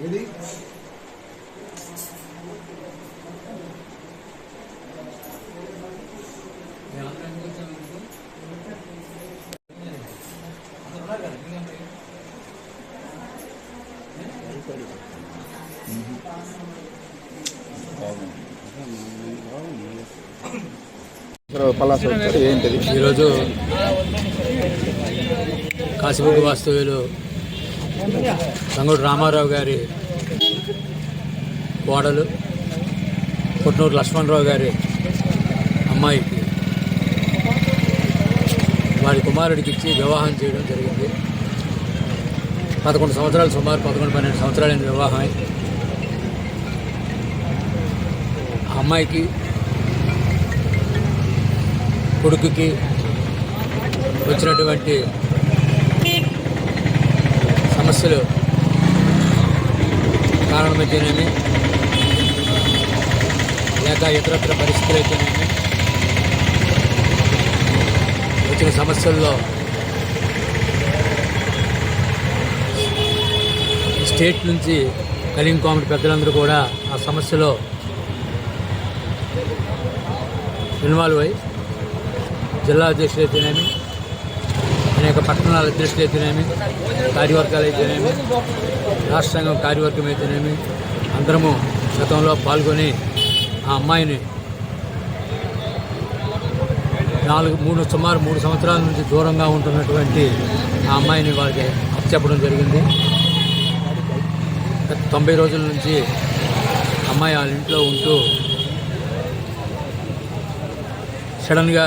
Ready? Mm-hmm. ఏంటిది? ఈరోజు కాశీబుగ్గ వాస్తవ్యులు సంగుడు రామారావు గారి కోడలు పుట్నూరు లక్ష్మణరావు గారి అమ్మాయికి వారి కుమారుడికి ఇచ్చి వివాహం చేయడం జరిగింది. పదకొండు సంవత్సరాలు సుమారు పదకొండు పన్నెండు సంవత్సరాలైన వివాహం. ఆ అమ్మాయికి కొడుకుకి వచ్చినటువంటి సమస్యలు కారణమైతేనేమి లేక ఇతరత్ర పరిస్థితులు అయితేనేమి వచ్చిన సమస్యల్లో స్టేట్ నుంచి కలింగ్ కామెడీ పెద్దలందరూ కూడా ఆ సమస్యలో ఇన్వాల్వ్ అయ్యి జిల్లా అధ్యక్షులు అయితేనేమి అనేక పట్టణాల అధ్యక్షులు అయితేనేమి కార్యవర్గాలు అయితేనేమి రాష్ట్ర సంఘం కార్యవర్గం అయితేనేమి అందరము గతంలో పాల్గొని ఆ అమ్మాయిని నాలుగు మూడు సుమారు మూడు సంవత్సరాల నుంచి దూరంగా ఉంటున్నటువంటి ఆ అమ్మాయిని వారికి అప్పచెప్పడం జరిగింది. తొంభై రోజుల నుంచి అమ్మాయి వాళ్ళ ఇంట్లో ఉంటూ సడన్గా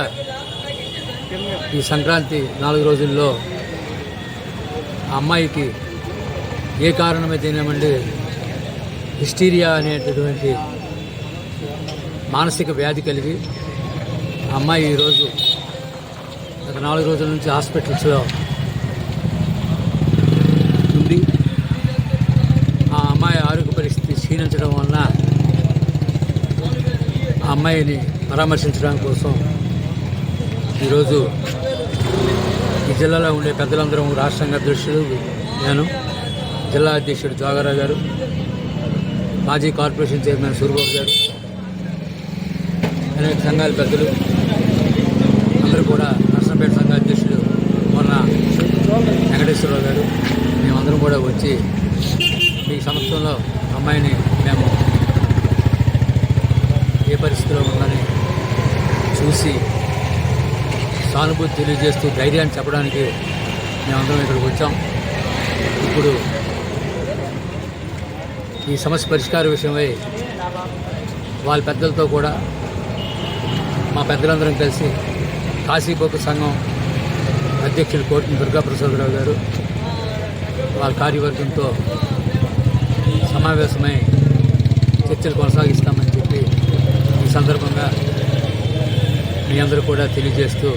ఈ సంక్రాంతి నాలుగు రోజుల్లో ఆ అమ్మాయికి ఏ కారణమైతేనేమండి హిస్టీరియా అనేటటువంటి మానసిక వ్యాధి కలిగి అమ్మాయి ఈరోజు గత నాలుగు రోజుల నుంచి హాస్పిటల్స్లో ఉంది ఆ అమ్మాయి ఆరోగ్య పరిస్థితి క్షీణించడం వలన ఆ అమ్మాయిని పరామర్శించడం కోసం ఈరోజు ఈ జిల్లాలో ఉండే పెద్దలందరం రాష్ట్రంగా అధ్యక్షుడు నేను జిల్లా అధ్యక్షుడు జోగారావు గారు మాజీ కార్పొరేషన్ చైర్మన్ సూర్యబాబు గారు అనేక సంఘాల పెద్దలు అందరూ కూడా నర్సంపేట సంఘ అధ్యక్షుడు మొన్న వెంకటేశ్వరరావు గారు మేమందరం కూడా వచ్చి మీ సంవత్సరంలో అమ్మాయిని మేము ఏ పరిస్థితిలో ఉందని చూసి సానుభూతి తెలియజేస్తూ ధైర్యాన్ని చెప్పడానికి మేమందరం ఇక్కడికి వచ్చాం. ఇప్పుడు ఈ సమస్య పరిష్కార విషయమై వాళ్ళ పెద్దలతో కూడా మా పెద్దలందరం కలిసి కాశీపోక సంఘం అధ్యక్షులు కోటిని దుర్గాప్రసాదరావు గారు వాళ్ళ కార్యవర్గంతో సమావేశమై చర్చలు కొనసాగిస్తామని చెప్పి ఈ సందర్భంగా మీ అందరూ కూడా తెలియజేస్తూ